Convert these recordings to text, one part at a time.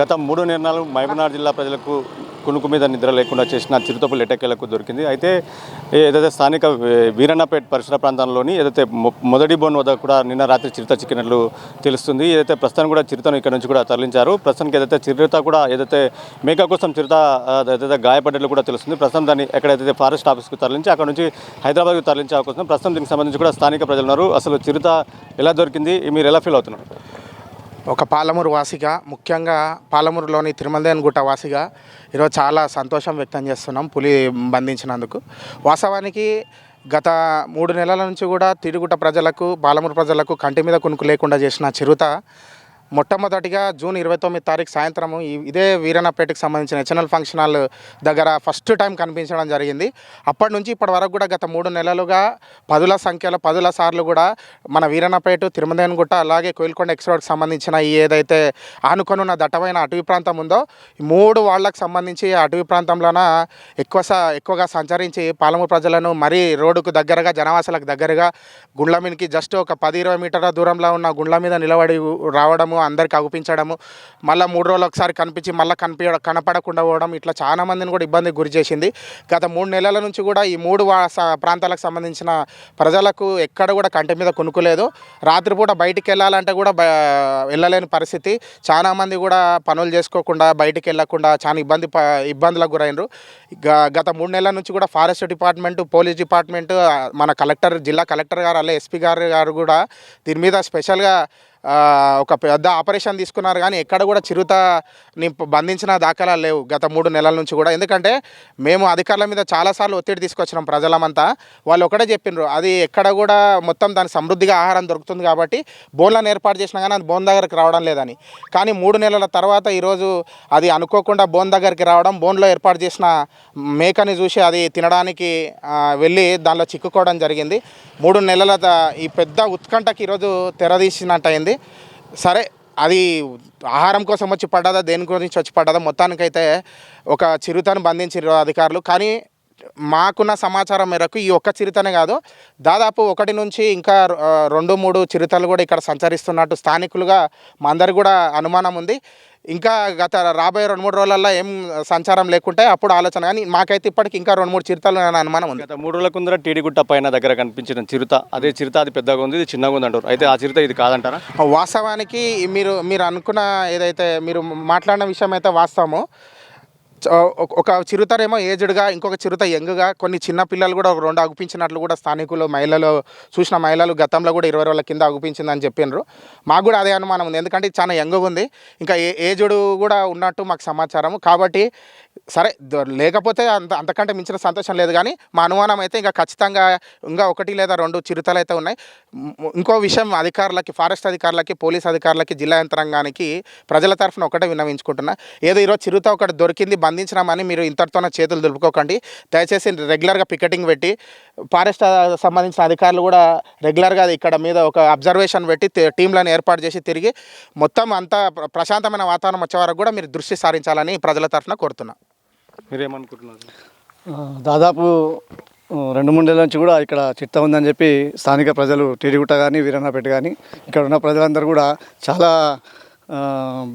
గత మూడు నిర్ణయాలు మహబూబ్నగర్ జిల్లా ప్రజలకు కునుకు మీద నిద్ర లేకుండా చేసిన చిరుతపులు ఎట్టకేలకు దొరికింది. అయితే ఏదైతే స్థానిక వీరన్నపేట పరిసర ప్రాంతంలోని ఏదైతే మొ- మొదటి బోన్ వద్ద కూడా నిన్న రాత్రి చిరుత చిక్కినట్లు తెలుస్తుంది. ఏదైతే ప్రస్తుతం కూడా చిరుతను ఇక్కడ నుంచి కూడా తరలించారు. ప్రస్తుతానికి ఏదైతే చిరుత కూడా ఏదైతే మేక కోసం చిరుత ఏదైతే గాయపడ్డట్లు కూడా తెలుస్తుంది. ప్రస్తుతం దాన్ని ఎక్కడైతే ఫారెస్ట్ ఆఫీస్కి తరలించి అక్కడ నుంచి హైదరాబాద్కు తరలించే అవకాశం ప్రస్తుతం దీనికి సంబంధించి కూడా స్థానిక ప్రజలు ఉన్నారు అసలు చిరుత ఎలా దొరికింది? మీరు ఎలా ఫీల్ అవుతున్నారు? ఒక పాలమూరు వాసిగా ముఖ్యంగా పాలమూరులోని తిరుమలదేవన్ గుట్ట వాసిగా ఈరోజు చాలా సంతోషం వ్యక్తం చేస్తున్నాం పులి బంధించినందుకు. వాస్తవానికి గత మూడు నెలల నుంచి కూడా తిరుగుట ప్రజలకు పాలమూరు ప్రజలకు కంటి మీద కునుకు లేకుండా చేసిన చిరుత మొట్టమొదటిగా జూన్ ఇరవై తొమ్మిది తారీఖు సాయంత్రము ఇదే వీరన్నపేటకు సంబంధించిన హెచ్ఎన్ఎల్ ఫంక్షన్ హాల్ దగ్గర ఫస్ట్ టైం కనిపించడం జరిగింది. అప్పటి నుంచి ఇప్పటి వరకు కూడా గత మూడు నెలలుగా పదుల సంఖ్యలో పదుల సార్లు కూడా మన వీరన్నపేట తిరుమదేనుగుట్ట అలాగే కోయిల్కొండ ఎక్స్ రోడ్కి సంబంధించిన ఈ ఏదైతే ఆనుకొని ఉన్న దట్టమైన అటవీ ప్రాంతం ఉందో ఈ మూడు వాళ్ళకు సంబంధించి అటవీ ప్రాంతంలోన ఎక్కువ ఎక్కువగా సంచరించి పాలమూరు ప్రజలను మరీ రోడ్డుకు దగ్గరగా జనవాసాలకు దగ్గరగా గుండ్లమీనికి జస్ట్ ఒక పది ఇరవై మీటర్ల దూరంలో ఉన్న గుండ్ల మీద నిలబడి రావడము అందరికి అగుపించడము. మళ్ళీ మూడు రోజులు ఒకసారి కనిపించి మళ్ళీ కనిపి కనపడకుండా పోవడం ఇట్లా చాలా మందిని కూడా ఇబ్బందికి గురి చేసింది. గత మూడు నెలల నుంచి కూడా ఈ మూడు వా- ప్రాంతాలకు సంబంధించిన ప్రజలకు ఎక్కడ కూడా కంటి మీద కొనుక్కోలేదు రాత్రిపూట బయటికి వెళ్ళాలంటే కూడా వెళ్ళలేని పరిస్థితి. చాలామంది కూడా పనులు చేసుకోకుండా బయటికి వెళ్ళకుండా చాలా ఇబ్బంది ప- ఇబ్బందులకు గురైనరు. గత మూడు నెలల నుంచి కూడా ఫారెస్ట్ డిపార్ట్మెంట్ పోలీస్ డిపార్ట్మెంట్ మన కలెక్టర్ జిల్లా కలెక్టర్ గారు అలా ఎస్పీ గారు గారు కూడా దీని మీద స్పెషల్గా ఒక పెద్ద ఆపరేషన్ తీసుకున్నారు కానీ ఎక్కడ కూడా చిరుతని బంధించిన దాఖలాలు లేవు గత మూడు నెలల నుంచి కూడా. ఎందుకంటే మేము అధికారుల మీద చాలాసార్లు ఒత్తిడి తీసుకొచ్చినాం ప్రజలమంతా. వాళ్ళు ఒకటే చెప్పిండ్రు అది ఎక్కడ కూడా మొత్తం దాని సమృద్ధిగా ఆహారం దొరుకుతుంది కాబట్టి బోన్లను ఏర్పాటు చేసినా కానీ అది బోన్ దగ్గరకు రావడం లేదని. కానీ మూడు నెలల తర్వాత ఈరోజు అది అనుకోకుండా బోన్ దగ్గరికి రావడం బోన్లో ఏర్పాటు చేసిన మేకని చూసి అది తినడానికి వెళ్ళి దానిలో చిక్కుకోవడం జరిగింది. మూడు నెలల ఈ పెద్ద ఉత్కంఠకి ఈరోజు తెరదీసినట్టు అయింది సరే అది ఆహారం కోసం వచ్చి పడ్డదా దేని గురించి వచ్చి పడ్డదా మొత్తానికైతే ఒక చిరుతను బంధించారు అధికారులు. కానీ మాకున్న సమాచారం మేరకు ఈ ఒక్క చిరుతనే కాదు. దాదాపు ఒకటి నుంచి ఇంకా రెండు మూడు చిరుతలు కూడా ఇక్కడ సంచరిస్తున్నట్టు స్థానికులుగా మా అందరికి కూడా అనుమానం ఉంది. ఇంకా గత రాబోయే రెండు మూడు రోజులలో ఏం సంచారం లేకుంటే అప్పుడు ఆలోచన. కానీ మాకైతే ఇప్పటికి ఇంకా రెండు మూడు చిరుతలు అనే అనుమానం ఉంది. గత మూడు రోజుల కుందర టీడిగుట్ట పైన దగ్గర కనిపించిన చిరుత అదే చిరుత అది పెద్దగా ఉంది ఇది చిన్నగా ఉంది అంటారు. అయితే ఆ చిరుత ఇది కాదంటారా? వాస్తవానికి మీరు మీరు అనుకున్న ఏదైతే మీరు మాట్లాడిన విషయం అయితే వాస్తవము. ఒక- ఒక చిరుతరేమో ఏజ్డ్గా ఇంకొక చిరుత యంగ్గా కొన్ని చిన్న పిల్లలు కూడా ఒక రెండు అగుపించినట్లు కూడా స్థానికులు మహిళలు చూసిన మహిళలు గతంలో కూడా ఇరవై రోజుల కింద అగుపించిందని చెప్పినారు. మాకు కూడా అదే అనుమానం ఉంది. ఎందుకంటే చాలా యంగ్గా ఉంది. ఇంకా ఏ ఏజ్డ్ కూడా ఉన్నట్టు మాకు సమాచారం కాబట్టి సరే లేకపోతే అంత అంతకంటే మించిన సంతోషం లేదు. కానీ మా అనుమానం అయితే ఇంకా ఖచ్చితంగా ఇంకా ఒకటి లేదా రెండు చిరుతలు అయితే ఉన్నాయి. ఇంకో విషయం అధికారులకి ఫారెస్ట్ అధికారులకి పోలీస్ అధికారులకి జిల్లా యంత్రాంగానికి ప్రజల తరఫున ఒకటే విన్నవించుకుంటున్నా. ఏదో ఈరోజు చిరుత ఒకటి దొరికింది బంధించినామని మీరు ఇంతటితోనే చేతులు దులుపుకోకండి. దయచేసి రెగ్యులర్గా పికెటింగ్ పెట్టి ఫారెస్ట్ సంబంధించిన అధికారులు కూడా రెగ్యులర్గా ఇక్కడ మీద ఒక అబ్జర్వేషన్ పెట్టి టీంలను ఏర్పాటు చేసి తిరిగి మొత్తం అంతా ప్ర- ప్రశాంతమైన వాతావరణం వచ్చే వరకు కూడా మీరు దృష్టి సారించాలని ప్రజల తరఫున కోరుతున్నా. మీరేమనుకుంటున్నారు? దాదాపు రెండు మూడు నెలల నుంచి కూడా ఇక్కడ చిత్త ఉందని చెప్పి స్థానిక ప్రజలు టీడిగుట్ట కానీ వీరన్నపేట కానీ ఇక్కడ ఉన్న ప్రజలందరూ కూడా చాలా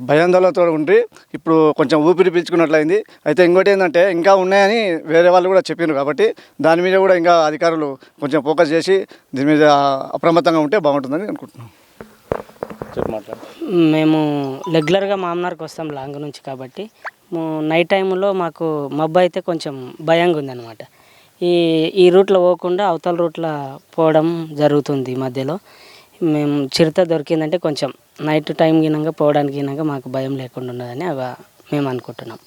భయాందోళనతో ఉండి ఇప్పుడు కొంచెం ఊపిరి పీల్చుకున్నట్లయింది. అయితే ఇంకోటి ఏంటంటే ఇంకా ఉన్నాయని వేరే వాళ్ళు కూడా చెప్పారు కాబట్టి దాని మీద కూడా ఇంకా అధికారులు కొంచెం ఫోకస్ చేసి దీని మీద అప్రమత్తంగా ఉంటే బాగుంటుందని అనుకుంటున్నాం. మేము రెగ్యులర్గా మామనార్కి వస్తాం లాంగ్ నుంచి కాబట్టి నైట్ టైంలో మాకు మబ్బు అయితే కొంచెం భయంగా ఉందన్నమాట. ఈ ఈ రూట్లో పోకుండా అవతల రూట్లో పోవడం జరుగుతుంది ఈ మధ్యలో. మేము చిరుత దొరికిందంటే కొంచెం నైట్ టైం గినంగా పోవడానికి గినంగా మాకు భయం లేకుండా ఉన్నదని అవి మేము అనుకుంటున్నాం.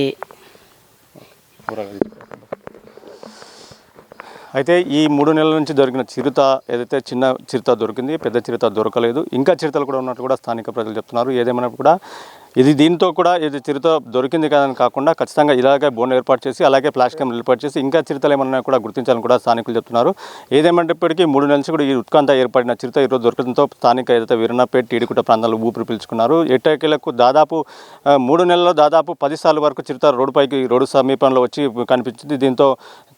ఈ అయితే ఈ మూడు నెలల నుంచి దొరికిన చిరుత ఏదైతే చిన్న చిరుత దొరికింది పెద్ద చిరుత దొరకలేదు ఇంకా చిరుతలు కూడా ఉన్నట్టు కూడా స్థానిక ప్రజలు చెప్తున్నారు. ఏదేమైనా కూడా ఇది దీంతో కూడా ఇది చిరుత దొరికింది కదని కాకుండా ఖచ్చితంగా ఇలాగే బోన్ ఏర్పాటు చేసి అలాగే ప్లాస్టిక్ ఏర్పాటు చేసి ఇంకా చిరుతలు ఏమన్నా కూడా గుర్తించాలని కూడా స్థానికులు చెప్తున్నారు. ఏదేమైనప్పటికీ మూడు నెలల నుంచి కూడా ఈ ఉత్కంఠ ఏర్పడిన చిరుత ఈరోజు దొరకడంతో స్థానిక ఏదైతే వీరన్నపేట టీడికుట ప్రాంతాలు ఊపిరి పీల్చుకున్నారు. ఎట్టకేలకు దాదాపు మూడు నెలల్లో దాదాపు పది సార్లు వరకు చిరుత రోడ్డుపైకి రోడ్డు సమీపంలో వచ్చి కనిపించింది. దీంతో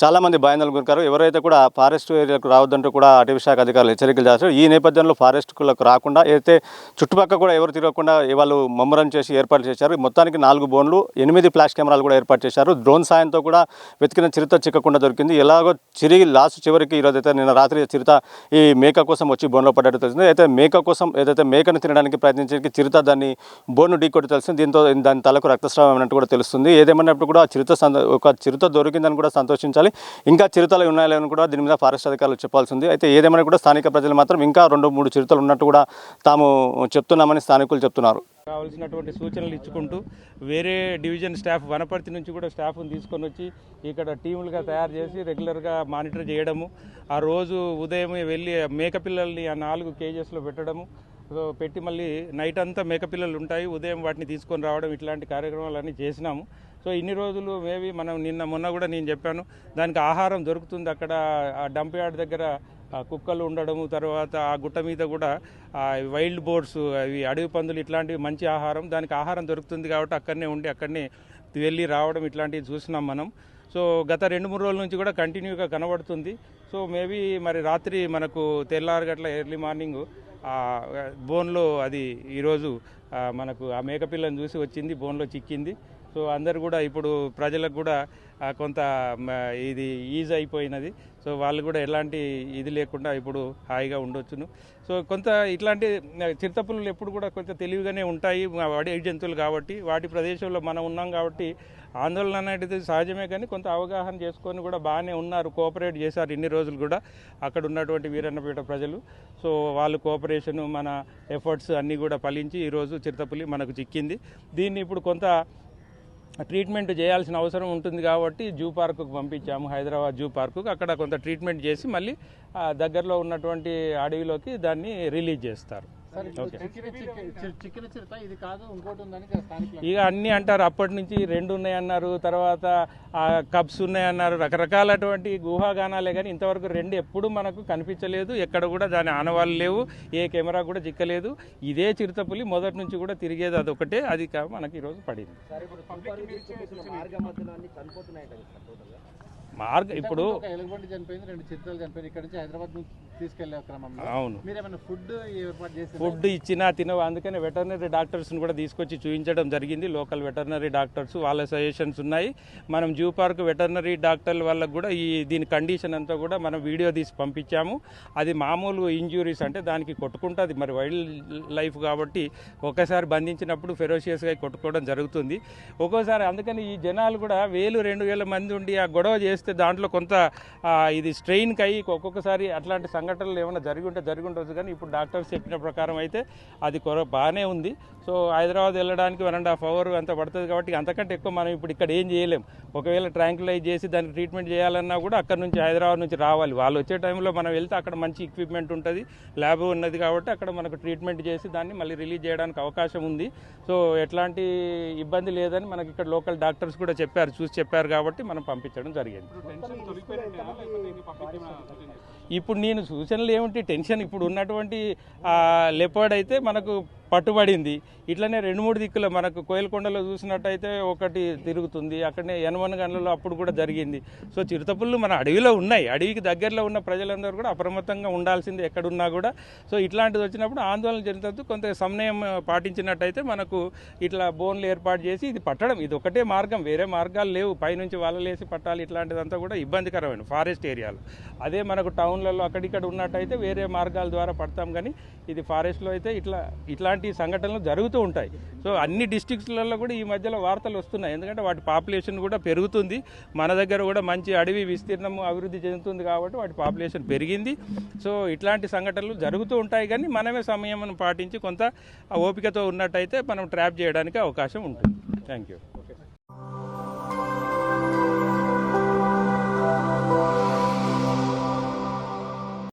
చాలామంది భయాందోళన గురికారు. ఎవరైతే కూడా ఫారెస్ట్ ఏరియాకు రావద్దంటూ కూడా అటవీ శాఖ అధికారులు హెచ్చరికలు చేస్తారు ఈ నేపథ్యంలో ఫారెస్ట్లకు రాకుండా అయితే చుట్టుపక్కల కూడా ఎవరు తిరగకుండా వాళ్ళు మమ్మరం చేసి చేసి ఏర్పాటు చేశారు. మొత్తానికి నాలుగు బోన్లు ఎనిమిది ఫ్లాష్ కెమెరాలు కూడా ఏర్పాటు చేశారు. డ్రోన్ సాయంతో కూడా వెతికిన చిరుత చిక్కకుండా దొరికింది. ఎలాగో చిరిగి లాస్ట్ చివరికి ఈరోజు అయితే నిన్న రాత్రి చిరుత ఈ మేక కోసం వచ్చి బోన్లో పడ్డట్టు తెలిసింది అయితే మేక కోసం ఏదైతే మేకను తినడానికి ప్రయత్నించడానికి చిరుత దాన్ని బోన్ను ఢీకొట్టి తెలిసింది. దీంతో దాని తలకు రక్తస్రావం అయినట్టు కూడా తెలుస్తుంది. ఏదేమన్నప్పుడు కూడా చిరుత ఒక చిరుత దొరికిందని కూడా సంతోషించాలి. ఇంకా చిరుతలు ఉన్నాయో కూడా దీని మీద ఫారెస్ట్ అధికారులు చెప్పాల్సి ఉంది. అయితే ఏదేమైనా కూడా స్థానిక ప్రజలు మాత్రం ఇంకా రెండు మూడు చిరుతలు ఉన్నట్టు కూడా తాము చెప్తున్నామని స్థానికులు చెప్తున్నారు. కావాల్సినటువంటి సూచనలు ఇచ్చుకుంటూ వేరే డివిజన్ స్టాఫ్ వనపర్తి నుంచి కూడా స్టాఫ్ని తీసుకొని వచ్చి ఇక్కడ టీములుగా తయారు చేసి రెగ్యులర్గా మానిటర్ చేయడము ఆ రోజు ఉదయం వెళ్ళి మేకపిల్లల్ని ఆ నాలుగు కేజెస్లో పెట్టడము సో పెట్టి మళ్ళీ నైట్ అంతా మేకపిల్లలు ఉంటాయి ఉదయం వాటిని తీసుకొని రావడం ఇట్లాంటి కార్యక్రమాలన్నీ చేసినాము. సో ఇన్ని రోజులు మేబీ మనం నిన్న మొన్న కూడా నేను చెప్పాను దానికి ఆహారం దొరుకుతుంది అక్కడ ఆ డంప్ యార్డ్ దగ్గర కుక్కలు ఉండడం తర్వాత ఆ గుట్ట మీద కూడా వైల్డ్ బోర్డ్స్ అవి అడవి పందులు ఇట్లాంటివి మంచి ఆహారం దానికి ఆహారం దొరుకుతుంది కాబట్టి అక్కడనే ఉండి అక్కడనే వెళ్ళి రావడం ఇట్లాంటివి చూసినాం మనం. సో గత రెండు మూడు రోజుల నుంచి కూడా కంటిన్యూగా కనబడుతుంది. సో మేబీ మరి రాత్రి మనకు తెల్లారు గట్ల ఎర్లీ మార్నింగ్ బోన్లో అది ఈరోజు మనకు ఆ మేకపిల్లని చూసి వచ్చింది బోన్లో చిక్కింది. సో అందరు కూడా ఇప్పుడు ప్రజలకు కూడా కొంత మ, ఇది ఈజ్ అయిపోయినది సో వాళ్ళు కూడా ఎలాంటి ఇది లేకుండా ఇప్పుడు హాయిగా ఉండొచ్చును. సో కొంత ఇట్లాంటి చిరుతపులు ఎప్పుడు కూడా కొంచెం తెలివిగానే ఉంటాయి. అడవి జంతువులు కాబట్టి వాటి ప్రదేశంలో మనం ఉన్నాం కాబట్టి ఆందోళన అనేది సహజమే కానీ కొంత అవగాహన చేసుకొని కూడా బాగానే ఉన్నారు కోఆపరేట్ చేశారు ఇన్ని రోజులు కూడా అక్కడ ఉన్నటువంటి వీరన్నపేట ప్రజలు. సో వాళ్ళు కోఆపరేషన్ మన ఎఫర్ట్స్ అన్నీ కూడా ఫలించి ఈరోజు చిరుతపులి మనకు చిక్కింది. దీన్ని ఇప్పుడు కొంత ట్రీట్మెంట్ చేయాల్సిన అవసరం ఉంటుంది కాబట్టి జూ పార్కుకు పంపించాము హైదరాబాద్ జూ పార్కుకు. అక్కడ కొంత ట్రీట్మెంట్ చేసి మళ్ళీ దగ్గరలో ఉన్నటువంటి అడవిలోకి దాన్ని రిలీజ్ చేస్తారు. ఇక అన్నీ అంటారు. అప్పటి నుంచి రెండు ఉన్నాయన్నారు. తర్వాత ఆ కప్స్ ఉన్నాయన్నారు. రకరకాలటువంటి గుహాగానాలే కానీ ఇంతవరకు రెండు ఎప్పుడు మనకు కనిపించలేదు. ఎక్కడ కూడా దాని ఆనవాళ్ళు లేవు. ఏ కెమెరా కూడా చిక్కలేదు ఇదే చిరుతపులి మొదటి నుంచి కూడా తిరిగేది అదొకటే. అది కా- మనకి ఈరోజు పడింది. మార్గ ఇప్పుడు ఒక ఎలుగుబంటి చనిపోయింది రెండు చిరుతలు చనిపోయింది. ఇక్కడ నుంచి హైదరాబాద్ నుంచి తీసుకెళ్ళే క్రమంలో అవును. మీరేమైనా ఫుడ్ ఫుడ్ ఇచ్చినా తినవు? అందుకనే వెటర్నరీ డాక్టర్స్ని కూడా తీసుకొచ్చి చూపించడం జరిగింది. లోకల్ వెటర్నరీ డాక్టర్స్ వాళ్ళ సజెషన్స్ ఉన్నాయి. మనం జూ పార్క్ వెటర్నరీ డాక్టర్ల వల్ల కూడా ఈ దీని కండిషన్ అంతా కూడా మనం వీడియో తీసి పంపించాము. అది మామూలు ఇంజ్యూరీస్ అంటే దానికి కొట్టుకుంటుంది. మరి వైల్డ్ లైఫ్ కాబట్టి ఒకసారి బంధించినప్పుడు ఫెరోషియస్గా కొట్టుకోవడం జరుగుతుంది. ఒక్కోసారి అందుకని ఈ జనాలు కూడా వేలు రెండు వేల మంది ఉండి ఆ గొడవ చేస్తే దాంట్లో కొంత ఇది స్ట్రెయిన్కి అయ్యి ఒక్కొక్కసారి అట్లాంటి సంఘటనలు ఏమైనా జరిగి ఉంటే జరిగి ఉండొచ్చు. కానీ ఇప్పుడు డాక్టర్స్ చెప్పిన ప్రకారం అయితే అది కొర బాగానే ఉంది. సో హైదరాబాద్ వెళ్ళడానికి వన్ అండ్ హాఫ్ అవర్ అంత పడుతుంది కాబట్టి అంతకంటే ఎక్కువ మనం ఇప్పుడు ఇక్కడ ఏం చేయలేం. ఒకవేళ ఒకవేళ ట్రాంకులైజ్ చేసి దానికి ట్రీట్మెంట్ చేయాలన్నా కూడా అక్కడ నుంచి హైదరాబాద్ నుంచి రావాలి. వాళ్ళు వచ్చే టైంలో మనం వెళ్తే అక్కడ మంచి ఎక్విప్మెంట్ ఉంటుంది ల్యాబ్ ఉన్నది కాబట్టి అక్కడ మనకు ట్రీట్మెంట్ చేసి దాన్ని మళ్ళీ రిలీజ్ చేయడానికి అవకాశం ఉంది. సో ఎట్లాంటి ఇబ్బంది లేదని మనకి ఇక్కడ లోకల్ డాక్టర్స్ కూడా చెప్పారు చూసి చెప్పారు కాబట్టి మనం పంపించడం జరిగింది. ఇప్పుడు నేను సూచనలు ఏమిటి? టెన్షన్ ఇప్పుడు ఉన్నటువంటి లెపర్డ్ అయితే మనకు పట్టుబడింది. ఇట్లనే రెండు మూడు దిక్కుల మనకు కోయలకొండలో చూసినట్టయితే ఒకటి తిరుగుతుంది. అక్కడనే ఎనమన్ గంటలలో అప్పుడు కూడా జరిగింది. సో చిరుతపుళ్ళు మన అడవిలో ఉన్నాయి. అడవికి దగ్గరలో ఉన్న ప్రజలందరూ కూడా అప్రమత్తంగా ఉండాల్సింది ఎక్కడున్నా కూడా. సో ఇట్లాంటిది వచ్చినప్పుడు ఆందోళన చెందుతూ కొంత సమయం పాటించినట్టయితే మనకు ఇట్లా బోన్లు ఏర్పాటు చేసి ఇది పట్టడం ఇది ఒకటే మార్గం. వేరే మార్గాలు లేవు. పైనుంచి వలలేసి పట్టాలి. ఇట్లాంటిదంతా కూడా ఇబ్బందికరమైన ఫారెస్ట్ ఏరియాలో. అదే మనకు టౌన్ టౌన్లలో అక్కడిక్కడ ఉన్నట్టయితే వేరే మార్గాల ద్వారా పడతాం కానీ ఇది ఫారెస్ట్లో అయితే ఇట్లా ఇట్లాంటి సంఘటనలు జరుగుతూ ఉంటాయి. సో అన్ని డిస్టిక్స్లలో కూడా ఈ మధ్యలో వార్తలు వస్తున్నాయి. ఎందుకంటే వాటి పాపులేషన్ కూడా పెరుగుతుంది. మన దగ్గర కూడా మంచి అడవి విస్తీర్ణం అభివృద్ధి చెందుతుంది కాబట్టి వాటి పాపులేషన్ పెరిగింది. సో ఇట్లాంటి సంఘటనలు జరుగుతూ ఉంటాయి కానీ మనమే సమయం పాటించి కొంత ఓపికతో ఉన్నట్టయితే మనం ట్రాప్ చేయడానికి అవకాశం ఉంటుంది. Thank you.